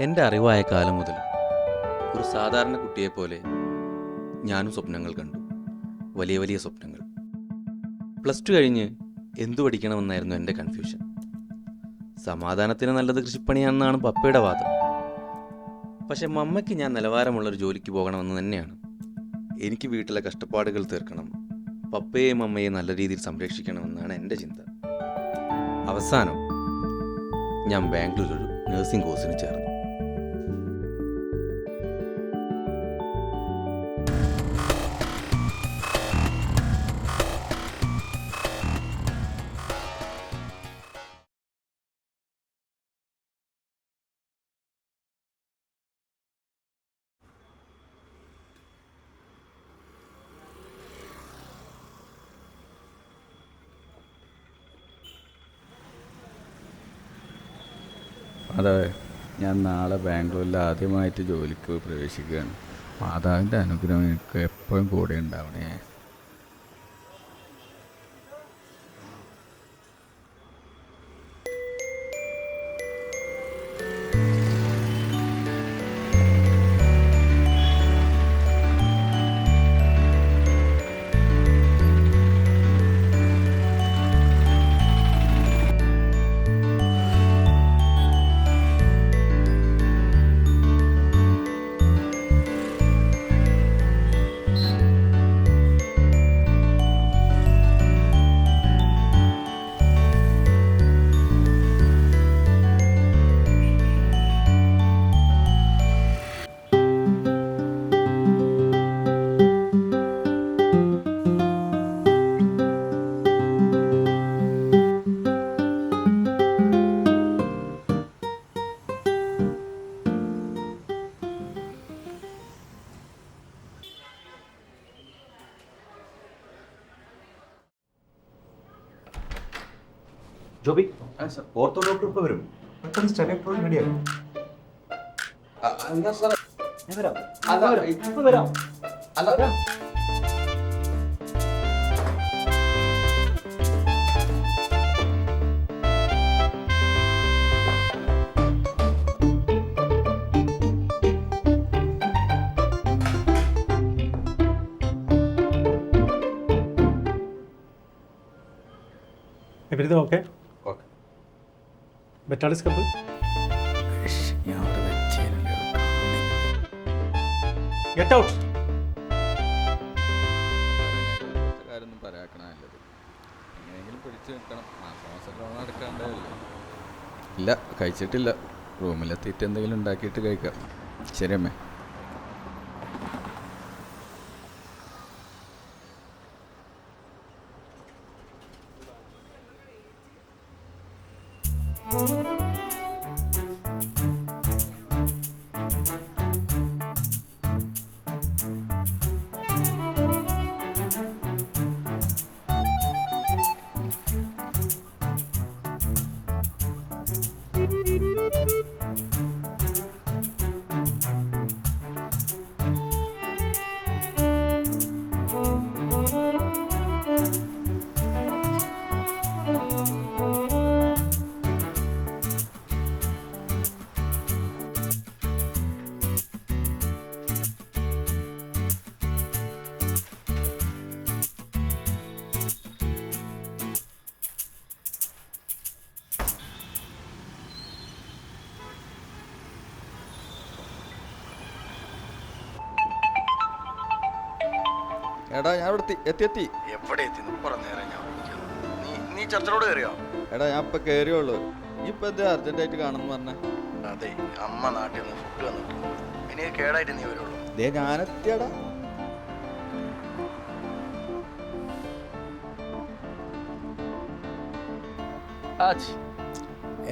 എന്റെ അറിവായ കാലം മുതൽ ഒരു സാധാരണ കുട്ടിയെപ്പോലെ ഞാനും സ്വപ്നങ്ങൾ കണ്ടു. വലിയ വലിയ സ്വപ്നങ്ങൾ. പ്ലസ് ടു കഴിഞ്ഞ് എന്തു പഠിക്കണമെന്നായിരുന്നു എന്റെ കൺഫ്യൂഷൻ സമാധാനത്തിന് നല്ലത് കൃഷിപ്പണിയാണെന്നാണ് പപ്പയുടെ വാദം. പക്ഷെ മമ്മയ്ക്ക് ഞാൻ നിലവാരമുള്ളൊരു ജോലിക്ക് പോകണമെന്ന് തന്നെയാണ്. എനിക്ക് വീട്ടിലെ കഷ്ടപ്പാടുകൾ തീർക്കണം. പപ്പയെയും അമ്മയെയും നല്ല രീതിയിൽ സംരക്ഷിക്കണമെന്നാണ് എന്റെ ചിന്ത. അവസാനം ഞാൻ ബാംഗ്ലൂരിൽ നഴ്സിംഗ് കോഴ്സിന് ചേർന്നു. അതെ. ഞാൻ നാളെ ബാംഗ്ലൂരിൽ ആദ്യമായിട്ട് ജോലിക്ക് പ്രവേശിക്കുകയാണ്. മാതാവിന്റെ അനുഗ്രഹം എനിക്ക് എപ്പോഴും കൂടെ ഉണ്ടാവണേ. ഓർത്തോ ഡോക്ടർ ഇപ്പൊ വരും. പെട്ടെന്ന് സ്റ്റെനോട്രോൾ റെഡിയാക്കും ഞാൻ വരാം. അല്ല ഇപ്പൊ വരാം. അല്ല. എവരിതും ഓക്കെ ഓക്കെ ബെറ്റാളിസ് കപ്പ് ഗെറ്റ് ഔട്ട് കാര്യമൊന്നും പറയാക്കണ നല്ലത്. എങ്ങനെയെങ്കിലും പിടിച്ചു നിൽക്കണം. മാസം ലോൺ എടുക്കാണ്ടല്ലേ ഇല്ല കഴിച്ചിട്ടില്ല. റൂമിലെത്തിയിട്ട് എന്തെങ്കിലും ഉണ്ടാക്കിയിട്ട് കഴിക്കാം. ശരി അമ്മേ. എടാ ഞാൻ ഇവിടെ എത്തി എത്തി. എവിടെ എത്തി? നേരം ഞാൻ നീ നീ ചർച്ചിലോട് കയറിയോ? എടാ ഞാൻ ഇപ്പൊ കയറിയുള്ളൂ ഇപ്പൊ എന്താ അർജന്റായിട്ട് കാണുന്നു പറഞ്ഞേ? അതെ അമ്മ നാട്ടിൽ നിന്ന് ഫുഡ് വന്നിട്ടുണ്ട് ഇനി കേടായിട്ട് നീ വരുള്ളൂ. ദേ ഞാനെത്തിയടാ.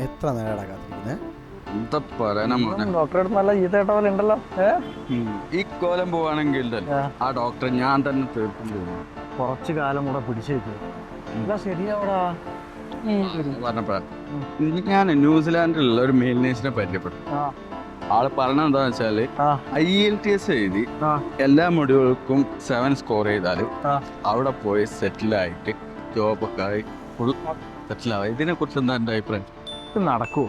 എത്ര നേരടാ കാത്തിരിക്കുന്നേ? എന്താ പറയാനാ മോനെ? ഡോക്ടറെ അടുത്ത് നല്ല ഈത്ത പോലെ ഉണ്ടല്ലോ. ഏ? ഈ കോലം പോവാണെങ്കിൽ തന്നെ ആ. ഡോക്ടർ ഡോക്ടറെ ഞാൻ തന്നെ തീർക്കും പോകും കുറച്ച് കാലം കൂടെ പിടിച്ചു വെച്ചു എന്താ ശരിയാവടാ. പറഞ്ഞപ്പോ ഞാൻ ന്യൂസിലാൻഡിലുള്ള ഒരു മെയിൽ നേഴ്സിനെ പരിചയപ്പെട്ടു ആ. ആൾ പറഞ്ഞത് എന്താന്ന് വെച്ചാൽ ആ. ഐ എൽ ടി എസ് എഴുതി ആ. എല്ലാ മൊഡ്യൂൾക്കും സെവൻ സ്കോർ ചെയ്താൽ ആ. അവിടെ പോയി സെറ്റിൽ ആയിട്ട് ജോബൊക്കെ ആയി ഫുൾ സെറ്റിൽ ആവുക ഇതിനെ കുറിച്ച് എന്താ എന്റെ അഭിപ്രായം? ഇത് നടക്കുമോ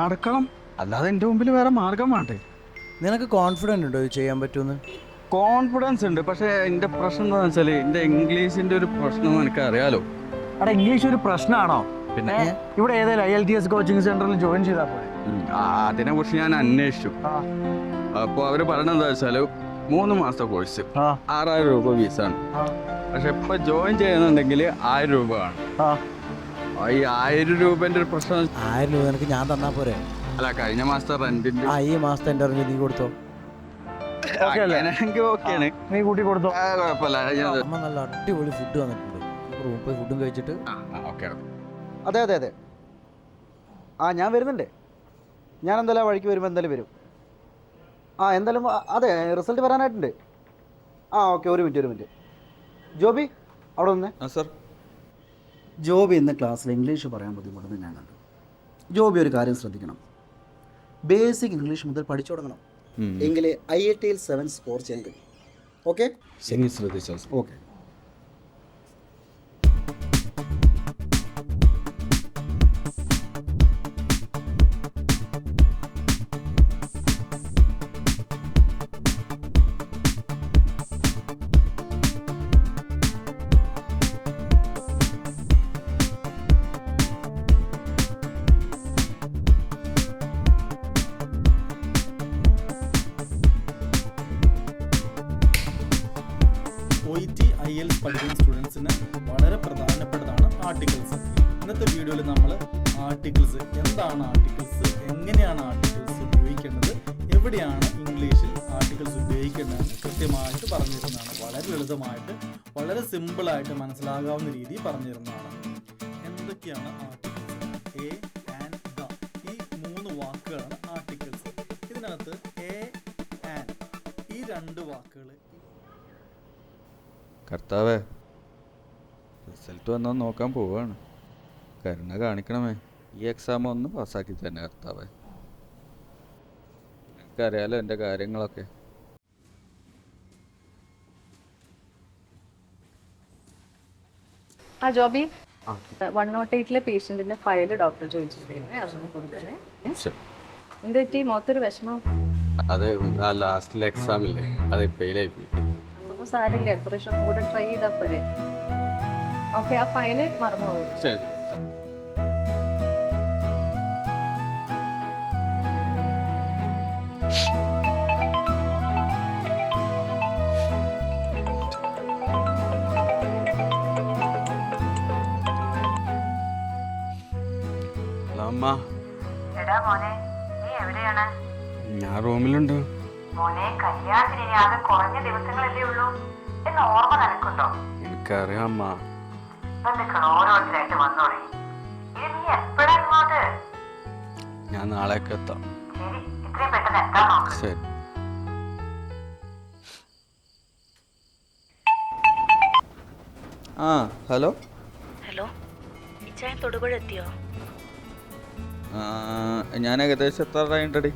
നടക്കണം. അല്ലാതെ എന്റെ മുമ്പിൽ വേറെ മാർഗം വേണ്ടേ? നിനക്ക് കോൺഫിഡന്റ് ഉണ്ടോ ഇത് ചെയ്യാൻ പറ്റുമെന്ന്? കോൺഫിഡൻസ് ഉണ്ട്. പക്ഷേ എന്റെ പ്രശ്നം എന്താണെന്ന് വെച്ചാൽ എന്റെ ഇംഗ്ലീഷിന്റെ ഒരു പ്രശ്നം എനിക്ക് അറിയാലോ അവിടെ ഇംഗ്ലീഷ് ഒരു പ്രശ്നമാണോ പിന്നെ? ഇവിടെ ഏതായാലും I L T S coaching സെന്ററിൽ ജോയിൻ ചെയ്താൽ പോലെ അതിനെ കുറിച്ച് ഞാൻ അന്വേഷിച്ചു. അപ്പോൾ അവർ പറയണത് എന്താ വെച്ചാൽ മൂന്ന് മാസത്തെ കോഴ്സ്. ആറായിരം രൂപ ഫീസാണ്. പക്ഷെ ഇപ്പൊ ജോയിൻ ചെയ്യുന്നുണ്ടെങ്കിൽ ആയിരം രൂപ ആണ് ഈ ആയിരം രൂപന്റെ ഒരു പ്രശ്നം ആയിരം രൂപ നിനക്ക് ഞാൻ തന്നാ പോരെ. അല്ല കഴിഞ്ഞ മാസത്തെ റെന്റിന്റെ ആ ഈ മാസത്തെ എന്റെ റെന്റ് നീ കൊടുത്തോ? ഓക്കെയാണ്. നീ കൂട്ടി കൊടുത്തോ? ആ, കുഴപ്പമില്ല. അമ്മ നല്ല അടിപൊളി ഫുഡ് വന്നിട്ടുണ്ട്. റൂമിൽ പോയി ഫുഡും കഴിച്ചിട്ട്. ഓക്കെ അതെ അതെ അതെ. ആ ഞാൻ വരുന്നുണ്ട്. ഞാൻ എന്തായാലും ആ വഴിക്ക് വരുമ്പോൾ എന്തായാലും വരും. ആ എന്തായാലും അതെ റിസൾട്ട് വരാനായിട്ടുണ്ട്. ആ ഓക്കെ ഒരു മിനിറ്റ് ഒരു മിനിറ്റ് ജോബി അവിടെ വന്നേ. സർ ജോബി എന്ന ക്ലാസ്സിൽ ഇംഗ്ലീഷ് പറയാൻ ബുദ്ധിമുട്ടെന്ന് ഞാൻ കണ്ടു ജോബി ഒരു കാര്യം ശ്രദ്ധിക്കണം. ബേസിക് ഇംഗ്ലീഷ് മുതൽ പഠിച്ചു തുടങ്ങണം. എങ്കിൽ ഐ ഐ ടിയിൽ സെവൻ സ്കോർ ചെയ്യാൻ കഴിയും. ഓക്കെ? ശരി ശ്രദ്ധിച്ചോ okay. E T I L പഠിക്കുന്ന സ്റ്റുഡൻസിന് വളരെ പ്രധാനപ്പെട്ടതാണ് ആർട്ടിക്കിൾസ് ഇന്നത്തെ വീഡിയോയിൽ നമ്മൾ ആർട്ടിക്കിൾസ് എന്താണ് ആർട്ടിക്കിൾസ് എങ്ങനെയാണ് ആർട്ടിക്കിൾസ് ഉപയോഗിക്കേണ്ടത് എവിടെയാണ് ഇംഗ്ലീഷിൽ ആർട്ടിക്കിൾസ് ഉപയോഗിക്കേണ്ടതെന്ന് കൃത്യമായിട്ട് പറഞ്ഞിരുന്നതാണ്. വളരെ ലളിതമായിട്ട് വളരെ സിമ്പിളായിട്ട് മനസ്സിലാകാവുന്ന രീതിയിൽ പറഞ്ഞിരുന്നതാണ്. എന്തൊക്കെയാണ് ആർട്ടിക്കിൾസ് കർത്താവേ റിസൾട്ട് വന്നാൽ നോക്കാൻ പോവാണ്. കരുണ കാണിക്കണമേ. ഈ എക്സാം ഒന്ന് പാസ്സാക്കി തന്നെ കർത്താവേ. എനിക്കറിയാലോ എന്റെ കാര്യങ്ങളൊക്കെ. ആ ജോബി വൺ നോട്ട് എയ്റ്റിലെ പേഷ്യന്റിന്റെ ഫയൽ ഡോക്ടർ ചോദിച്ചിട്ടുണ്ടായിരുന്നേ. അതൊന്ന് കൊടുക്കണേ. എന്ത് പറ്റി മൊത്തൊരു വിഷമം? അത് ലാസ്റ്റിലെ എക്സാമില്ലേ അത് ഫെയിലായി പോയി. സാരില്ല പ്രാവശ്യം കൂടെ ട്രൈ ചെയ്താൽ പോരെ. ഓക്കെ ആ ഫയൽ മറന്നു പോകും മോനെ കല്യാണത്തിന് ഇനി ആകെ കുറഞ്ഞ ദിവസങ്ങളല്ലേ ഉള്ളൂ എന്ന് ഓർമ്മ നിനക്കുണ്ടോ? എനിക്കറിയാം അമ്മ ബന്ധുക്കൾ ഓരോരുത്തരായിട്ട് വന്നോളെ. ഇനി നീ എപ്പോഴാ ഇങ്ങോട്ട്? ഞാൻ നാളേക്ക് എത്താം. ശരി ഇത്രയും പെട്ടെന്ന് എത്താൻ നോക്ക്. ശരി. ആ ഹലോ? ഹലോ ഇച്ചായൻ തൊടുപുഴ എത്തിയോ? ആ, ഞാൻ ഏകദേശം എത്താറായിട്ടടി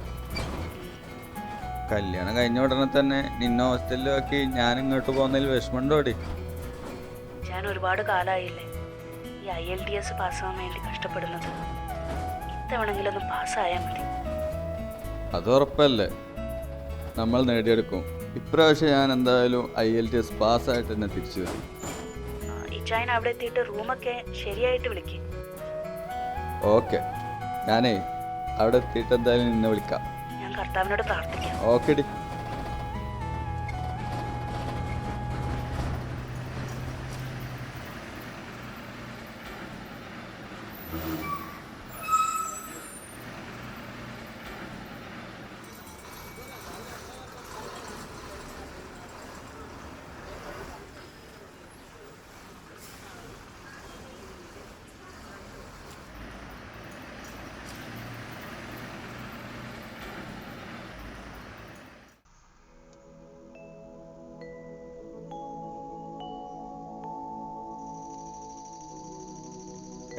കല്യാണം കഴിഞ്ഞ ഉടനെ തന്നെ നിന്നെ ഹോസ്റ്റലിലാക്കി ഞാൻ ഇങ്ങോട്ട് പോകുന്നതിൽ വിഷമമുണ്ടോടി ഞാൻ ഒരുപാട് കാലമായില്ലേ ഈ ഐ എൽ ഡി എസ് പാസ്സാവാൻ വേണ്ടി കഷ്ടപ്പെടുന്നത്. ഇത്തവണെങ്കിലൊന്ന് പാസ്സായാൽ മതി. അത് ഉറപ്പല്ലേ? നമ്മൾ നേടിയെടുക്കും. ഇപ്രാവശ്യം ഞാൻ എന്തായാലും ഐ എൽ ടി എസ് പാസ്സായിട്ട് തന്നെ തിരിച്ചു വരും. അവിടെ എത്തിയിട്ട് റൂമൊക്കെ ശരിയായിട്ട് വിളിക്കും. ഓക്കെ ഞാനേ അവിടെ എത്തിയിട്ട് എന്തായാലും നിന്നെ വിളിക്കാം. കർത്താവിനോട് പ്രാർത്ഥിക്കാം. ഓക്കെ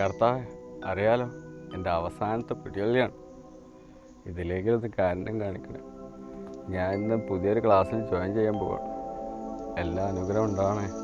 കർത്താവേ അറിയാലോ എന്റെ അവസാനത്തെ പിടികളിയാണ് ഇതിലേക്കൊന്ന് കാരണം കാണിക്കണം. ഞാൻ ഇന്ന് പുതിയൊരു ക്ലാസ്സിൽ ജോയിൻ ചെയ്യാൻ പോവാണ്. എല്ലാ അനുഗ്രഹം ഉണ്ടാവണേ.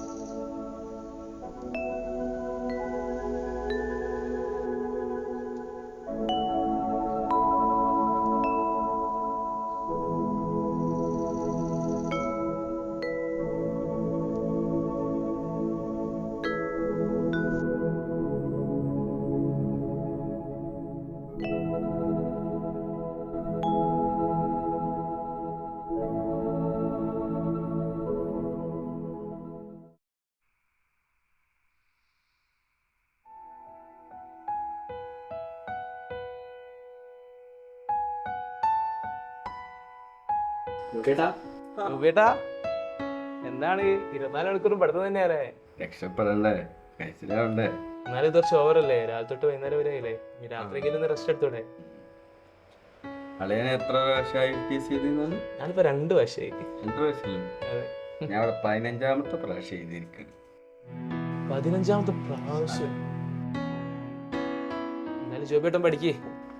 ബേട്ടാ എന്താണ്? ഇരുപത്തിനാല് മണിക്കൂറും പഠിത്തം തന്നെയല്ലേ? രക്ഷപ്പെടണ്ടേ? കഴിച്ചിലാവണ്ടേ എന്നാലും ഇത് കുറച്ച് ഓവറല്ലേ രാവിലെ തൊട്ട് വൈകുന്നേരം വരെ ആയില്ലേ? ഇനി രാത്രിക്ക് ഒന്ന് റെസ്റ്റ് എടുത്തോടെ. അളിയൻ എത്ര പ്രാവശ്യമായി ടി സി എഴുതിയെന്നാണ് ഞാനിപ്പോ രണ്ട് വർഷമായി രണ്ട് ഞാൻ അവിടെ പതിനഞ്ചാമത്തെ പ്രാവശ്യം എഴുതിയിരിക്കുന്നു പതിനഞ്ചാമത്തെ പ്രാവശ്യം. എന്നാലും ജോബേട്ടൻ പഠിക്കേ.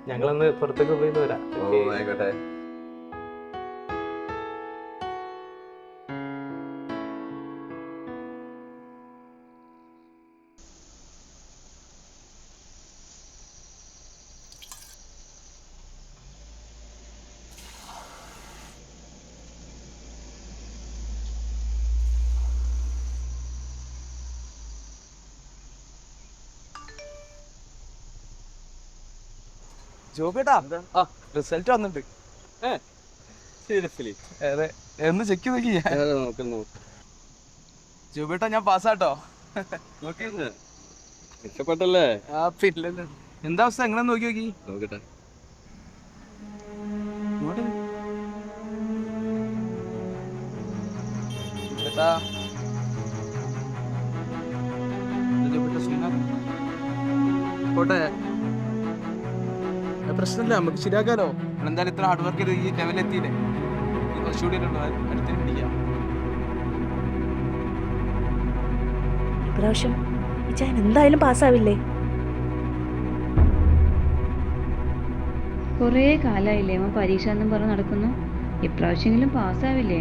ഞങ്ങളന്ന് പുറത്തേക്ക് പോയി വരാം. ഓ ആയിക്കോട്ടെ. ജോബേട്ടാ ആ റിസൾട്ട് വന്നിട്ട് സീരിയസ്ലി അതെ ഒന്ന് ചെക്ക് നോക്കി നോക്കുന്നു ജോബേട്ടാ ഞാൻ പാസ്സാട്ടോ. രക്ഷപ്പെട്ടല്ലേ ആ പിന്നല്ലേ. എന്താ അവസ്ഥ? എങ്ങനെ നോക്കി നോക്കി. നോക്കട്ടെ. സുഖം പോട്ടെ. പ്രശ്നമില്ല നമുക്ക് ശരിയാക്കാലോ. എന്തായാലും ഇത്ര ഹാർഡ് വർക്ക് ചെയ്ത് ഈ ലെവലിൽ എത്തിയില്ലേ? കുറച്ചുകൂടി അടുത്ത് പിടിക്കാം ഇപ്രാവശ്യം ഞാൻ എന്തായാലും പാസ്സാവില്ലേ കുറേ കാലായില്ലേ അമ്മ പരീക്ഷ എന്നും പറഞ്ഞ് നടക്കുന്നു. ഇപ്രാവശ്യമെങ്കിലും പാസ്സാവില്ലേ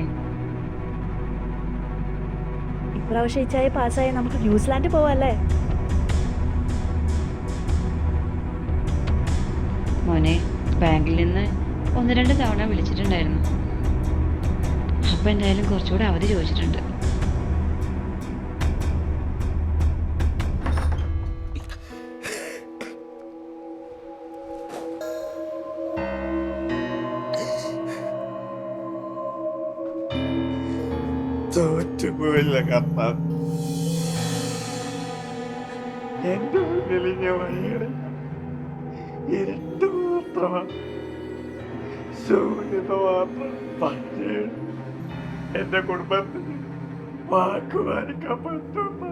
ഇപ്രാവശ്യം ഇച്ചായി പാസ്സായി നമുക്ക് ന്യൂസിലാൻഡ് പോവാല്ലേ? മോനെ ബാങ്കിൽ നിന്ന് ഒന്ന് രണ്ട് തവണ വിളിച്ചിട്ടുണ്ടായിരുന്നു. അപ്പം എന്തായാലും കുറച്ചുകൂടെ അവധി ചോദിച്ചിട്ടുണ്ട്. തോറ്റുപോയില്ല എന്റെ മുന്നിൽ ഞാൻ മാത്രമാണ് ശൂന്യത മാത്രം പക്ഷേ എന്റെ കുടുംബത്തിന് വാക്ക് പാലിക്കാൻ പറ്റുന്ന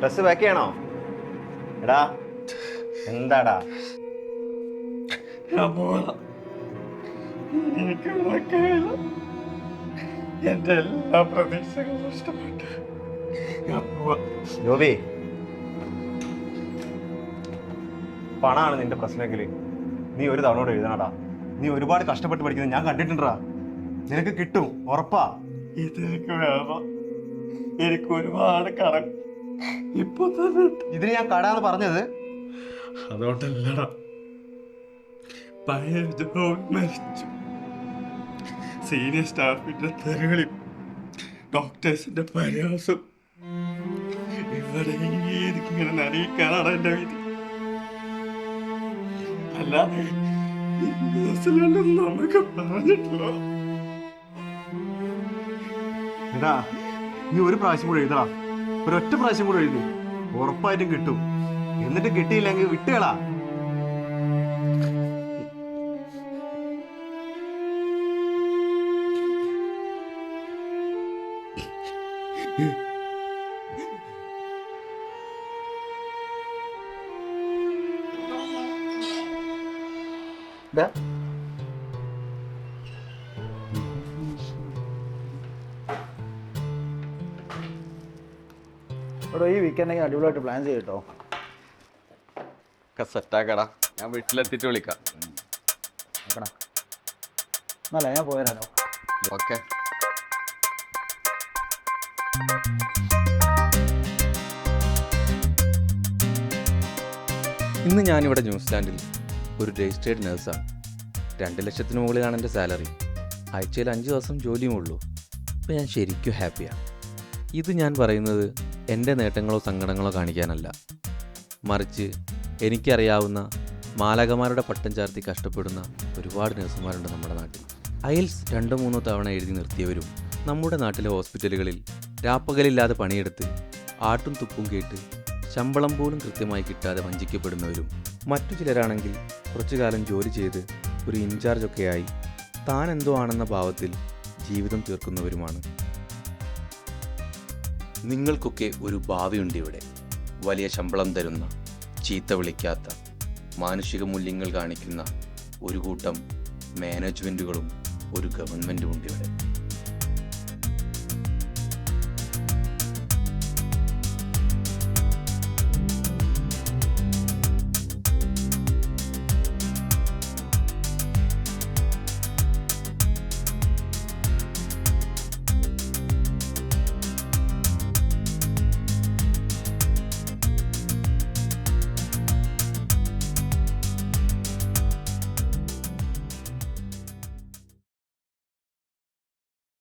ഡ്രസ് പാക്ക് ചെയ്യണോ? എടാ എന്താടാ? ഞാൻ പോവാം. എനിക്ക് നടക്കുകയില്ല എന്റെ എല്ലാ പ്രതീക്ഷകളും നഷ്ടപ്പെട്ടു. ജോബി. പണമാണ് നിന്റെ പ്രശ്നമെങ്കിൽ നീ ഒരു തവണ കൂടെ എഴുതണടാ. നീ ഒരുപാട് കഷ്ടപ്പെട്ട് പഠിക്കുന്നത് ഞാൻ കണ്ടിട്ടുണ്ടാ. നിനക്ക് കിട്ടും ഉറപ്പാ. ഇതെനിക്ക് വേണം. എനിക്ക് ഒരുപാട് കടം. ഇപ്പൊ. ഇതിന് ഞാൻ കടാന്ന് പറഞ്ഞത്? അതുകൊണ്ടല്ലടാ. പഴയ ജോബ് മരിച്ചു. സീനിയർ സ്റ്റാഫിന്റെ തെരുവിളി ഡോക്ടേഴ്സിന്റെ പരിഹാസം. ഇവിടെ എനിക്കിങ്ങനെ നനയിക്കാനാണ് എന്റെ വിധി. പറഞ്ഞിട്ടില്ല എടാ നീ ഒരു പ്രാവശ്യം കൂടെ എഴുതടാ. ഒരൊറ്റ പ്രാവശ്യം കൂടെ എഴുതി. ഉറപ്പായിട്ടും കിട്ടും. എന്നിട്ട് കിട്ടിയില്ലെങ്കിൽ വിട്ടുകളാ എടോ ഈ വീക്കെൻഡെങ്കിൽ അടിപൊളിയായിട്ട് പ്ലാൻ ചെയ്യട്ടോ ഒക്കെ സെറ്റാക്കടാ ഞാൻ വീട്ടിലെത്തിയിട്ട് വിളിക്കാം. നോക്കടാ. എന്നല്ല ഞാൻ പോയരാലോ ഓക്കെ. ഇന്ന് ഞാനിവിടെ ന്യൂസിലാൻഡിൽ ഒരു രജിസ്റ്റേർഡ് നഴ്സാണ്. രണ്ട് ലക്ഷത്തിന് മുകളിലാണ് എന്റെ സാലറി. ആഴ്ചയിൽ അഞ്ച് ദിവസം ജോലിയും ഉള്ളൂ. അപ്പോൾ ഞാൻ ശരിക്കും ഹാപ്പിയാണ്. ഇത് ഞാൻ പറയുന്നത് എന്റെ നേട്ടങ്ങളോ സങ്കടങ്ങളോ കാണിക്കാനല്ല. മറിച്ച് എനിക്കറിയാവുന്ന മാലകമാരുടെ പട്ടം ചാർത്തി കഷ്ടപ്പെടുന്ന ഒരുപാട് നഴ്സുമാരുണ്ട് നമ്മുടെ നാട്ടിൽ. അയൽസ് രണ്ടോ മൂന്നോ തവണ എഴുതി നിർത്തിയവരും നമ്മുടെ നാട്ടിലെ ഹോസ്പിറ്റലുകളിൽ രാപ്പകലില്ലാതെ പണിയെടുത്ത് ആട്ടും തുപ്പും കേട്ട് ശമ്പളം പോലും കൃത്യമായി കിട്ടാതെ വഞ്ചിക്കപ്പെടുന്നവരും മറ്റു ചിലരാണെങ്കിൽ കുറച്ചു കാലം ജോലി ചെയ്ത് ഒരു ഇൻചാർജൊക്കെയായി താൻ എന്തോ ആണെന്ന ഭാവത്തിൽ ജീവിതം തീർക്കുന്നവരുമാണ്. നിങ്ങൾക്കൊക്കെ ഒരു ഭാവിയുണ്ട് ഇവിടെ. വലിയ ശമ്പളം തരുന്ന ചീത്ത വിളിക്കാത്ത മാനുഷിക മൂല്യങ്ങൾ കാണിക്കുന്ന ഒരു കൂട്ടം മാനേജ്മെന്റുകളും ഒരു ഗവൺമെന്റും ഉണ്ട് ഇവിടെ.